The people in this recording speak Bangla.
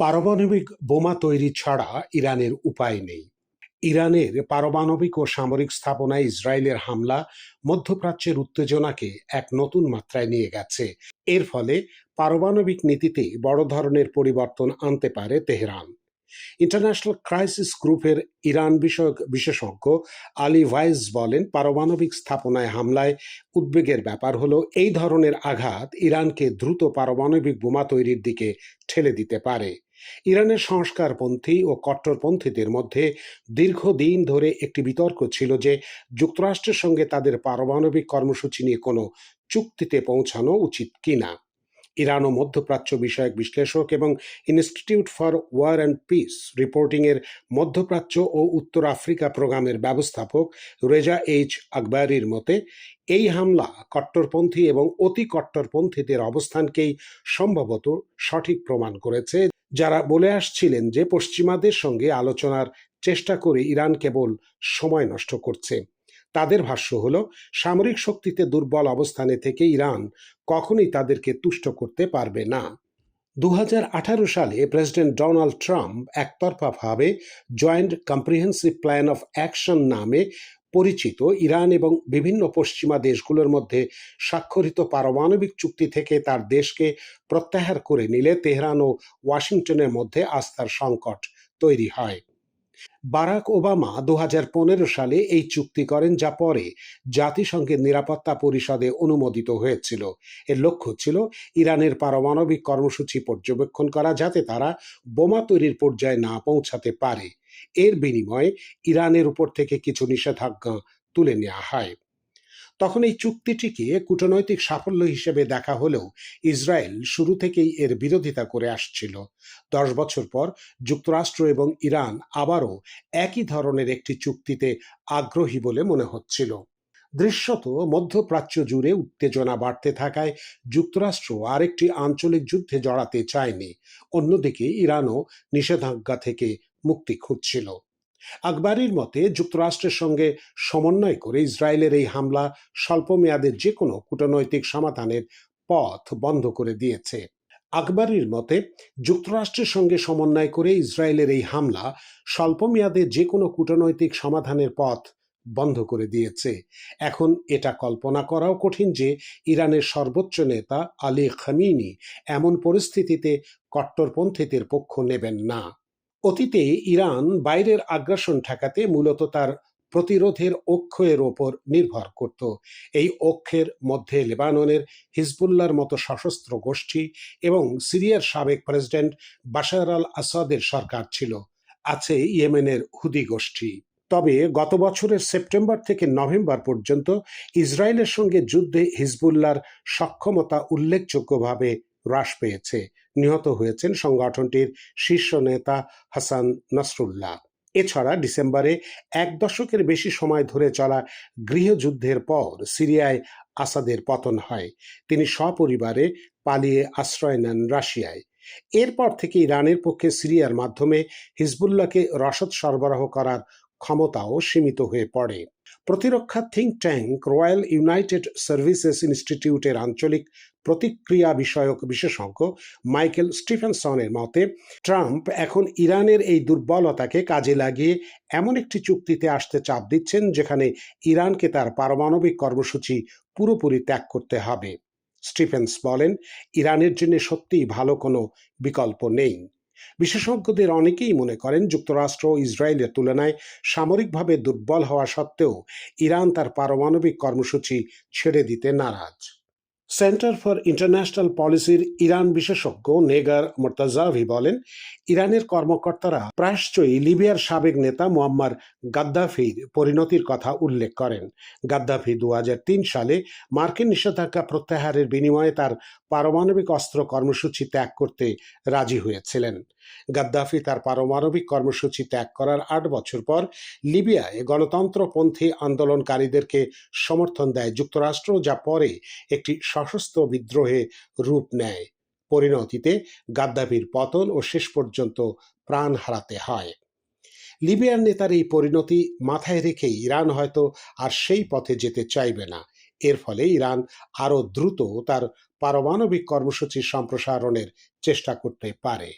পারমাণবিক বোমা তৈরি ছাড়া ইরানের উপায় নেই। ইরানের পারমাণবিক ও সামরিক স্থাপনায় ইসরায়েলের হামলা মধ্যপ্রাচ্যের উত্তেজনাকে এক নতুন মাত্রায় নিয়ে গেছে। এর ফলে পারমাণবিক নীতিতে বড় ধরনের পরিবর্তন আনতে পারে তেহরান। ইন্টারন্যাশনাল ক্রাইসিস গ্রুপের ইরান বিষয়ক বিশেষজ্ঞ আলী ভাইজ বলেন, পারমাণবিক স্থাপনায় হামলায় উদ্বেগের ব্যাপার হলো এই ধরনের আঘাত ইরানকে দ্রুত পারমাণবিক বোমা তৈরির দিকে ঠেলে দিতে পারে। ইরানের সংস্কারপন্থী ও কট্টরপন্থীদের মধ্যে দীর্ঘদিন ধরে একটি বিতর্ক ছিল যে যুক্তরাষ্ট্রের সঙ্গে তাদের পারমাণবিক কর্মসূচি নিয়ে কোনো চুক্তিতে পৌঁছানো উচিত কিনা। ইরান ও মধ্যপ্রাচ্য বিষয়ক বিশ্লেষক এবং institute for war and peace রিপোর্টিংয়ের মধ্যপ্রাচ্য ও উত্তর আফ্রিকা প্রোগ্রামের ব্যবস্থাপক রেজা এইচ আকবরির মতে, এই হামলা কট্টরপন্থী এবং অতি কট্টরপন্থীদের অবস্থানকেই সম্ভবত সঠিক প্রমাণ করেছে। যারা বলে আসছিলেন যে পশ্চিমাদের সঙ্গে আলোচনার চেষ্টা করে ইরান কেবল সময় নষ্ট করছে। তাদের ভাষ্য হল, সামরিক শক্তিতে দুর্বল অবস্থানে থেকে ইরান কখনই তাদেরকে তুষ্ট করতে পারবে না। দু হাজার আঠারো সালে president Donald Trump একতরফাভাবে joint comprehensive plan of action নামে পরিচিত ইরান এবং বিভিন্ন পশ্চিমা দেশগুলোর মধ্যে স্বাক্ষরিত পারমাণবিক চুক্তি থেকে তার দেশকে প্রত্যাহার করে নিলে তেহরান ও ওয়াশিংটনের মধ্যে আস্থার সংকট তৈরি হয়। বারাক ওবামা দু হাজার পনেরো সালে এই চুক্তি করেন যা পরে জাতিসংঘের নিরাপত্তা পরিষদে অনুমোদিত হয়েছিল। এর লক্ষ্য ছিল ইরানের পারমাণবিক কর্মসূচি পর্যবেক্ষণ করা যাতে তারা বোমা তৈরির পর্যায়ে না পৌঁছাতে পারে। এর বিনিময়ে ইরানের উপর থেকে কিছু নিষেধাজ্ঞা তুলে নেওয়া হয়। তখন এই চুক্তিটিকে কূটনৈতিক সাফল্য হিসেবে দেখা হলেও ইসরায়েল শুরু থেকেই এর বিরোধিতা করে আসছিল। দশ বছর পর যুক্তরাষ্ট্র এবং ইরান আবারও একই ধরনের একটি চুক্তিতে আগ্রহী বলে মনে হচ্ছিল। দৃশ্যত মধ্যপ্রাচ্য জুড়ে উত্তেজনা বাড়তে থাকায় যুক্তরাষ্ট্র আরেকটি আঞ্চলিক যুদ্ধে জড়াতে চায়নি। অন্যদিকে ইরানও নিষেধাজ্ঞা থেকে মুক্তি খুঁজছিল। আকবরের মতে, যুক্তরাষ্ট্রের সঙ্গে সমন্বয় করে ইসরায়েলের এই হামলা স্বল্পমেয়াদের যে কোনো কূটনৈতিক সমাধানের পথ বন্ধ করে দিয়েছে। আকবরের মতে, যুক্তরাষ্ট্রের সঙ্গে সমন্বয় করে ইসরায়েলের এই হামলা স্বল্পমেয়াদে যে কোনো কূটনৈতিক সমাধানের পথ বন্ধ করে দিয়েছে। এখন এটা কল্পনা করাও কঠিন যে ইরানের সর্বোচ্চ নেতা আলী খামিনি এমন পরিস্থিতিতে কট্টরপন্থীদের পক্ষ নেবেন না। অতীতে ইরান বাইরের আগ্রাসন ঠেকাতে মূলত তার প্রতিরোধের অক্ষের ওপর নির্ভর করত। এই অক্ষের মধ্যে লেবাননের হিজবুল্লার মতো সশস্ত্র গোষ্ঠী এবং সিরিয়ার সাবেক প্রেসিডেন্ট বাশার আল আসাদের সরকার ছিল। আছে ইয়েমেনের হুদি গোষ্ঠী। তবে গত বছরের সেপ্টেম্বর থেকে নভেম্বর পর্যন্ত ইসরায়েলের সঙ্গে যুদ্ধে হিজবুল্লার সক্ষমতা উল্লেখযোগ্যভাবে হ্রাস পেয়েছে। নিহত হয়েছেন সংগঠনটির শীর্ষ নেতা হাসান নাসরুল্লাহ। এছাড়া ডিসেম্বরে এক দশকের বেশি সময় ধরে চলা গৃহযুদ্ধের পর সিরিয়ায় আসাদের পতন হয়। তিনি সপরিবারে পালিয়ে আশ্রয় নেন রাশিয়ায়। এরপর থেকে ইরানের পক্ষে সিরিয়ার মাধ্যমে হিজবুল্লাহকে রসদ সরবরাহ করার ক্ষমতাও সীমিত হয়ে পড়ে। প্রতিরক্ষা think tank royal united services ইনস্টিটিউটের আঞ্চলিক প্রতিক্রিয়া বিষয়ক বিশেষজ্ঞ মাইকেল স্টিফেনসনের মতে, ট্রাম্প এখন ইরানের এই দুর্বলতাকে কাজে লাগিয়ে এমন একটি চুক্তিতে আসতে চাপ দিচ্ছেন যেখানে ইরানকে তার পারমাণবিক কর্মসূচি পুরোপুরি ত্যাগ করতে হবে। স্টিফেন্স বলেন, ইরানের জন্য সত্যিই ভালো কোনো বিকল্প নেই। বিশেষজ্ঞদের অনেকেই মনে করেন, যুক্তরাষ্ট্র ইসরায়েলের তুলনায় সামরিকভাবে দুর্বল হওয়া সত্ত্বেও ইরান তার পারমাণবিক কর্মসূচি ছেড়ে দিতে নারাজ। সেন্টার ফর ইন্টারন্যাশনাল পলিসির ইরান বিশেষজ্ঞ নেগার মোর্তাজাভি বলেন, ইরানের কর্মকর্তারা প্রায়শ্চয়ই লিবিয়ার সাবেক নেতা মোয়াম্মার গাদ্দাফির পরিণতির কথা উল্লেখ করেন। গাদ্দাফি দু হাজার তিন সালে মার্কিন নিষেধাজ্ঞা প্রত্যাহারের বিনিময়ে তার পারমাণবিক অস্ত্র কর্মসূচি ত্যাগ করতে রাজি হয়েছিলেন। গাদ্দাফি তার পারমাণবিক কর্মসূচি ত্যাগ করার আট বছর পর লিবিয়ায় গণতন্ত্রপন্থী আন্দোলনকারীদেরকে সমর্থন দেয় যুক্তরাষ্ট্র, যা পরে একটি সশস্ত্র বিদ্রোহে রূপ নেয়। পরিণতিতে গাদ্দাফির পতন ও শেষ পর্যন্ত প্রাণ হারাতে হয়। লিবিয়ার নেতার এই পরিণতি মাথায় রেখেই ইরান হয়তো আর সেই পথে যেতে চাইবে না। এর ফলে ইরান আরও দ্রুত তার পারমাণবিক কর্মসূচি সম্প্রসারণের চেষ্টা করতে পারে।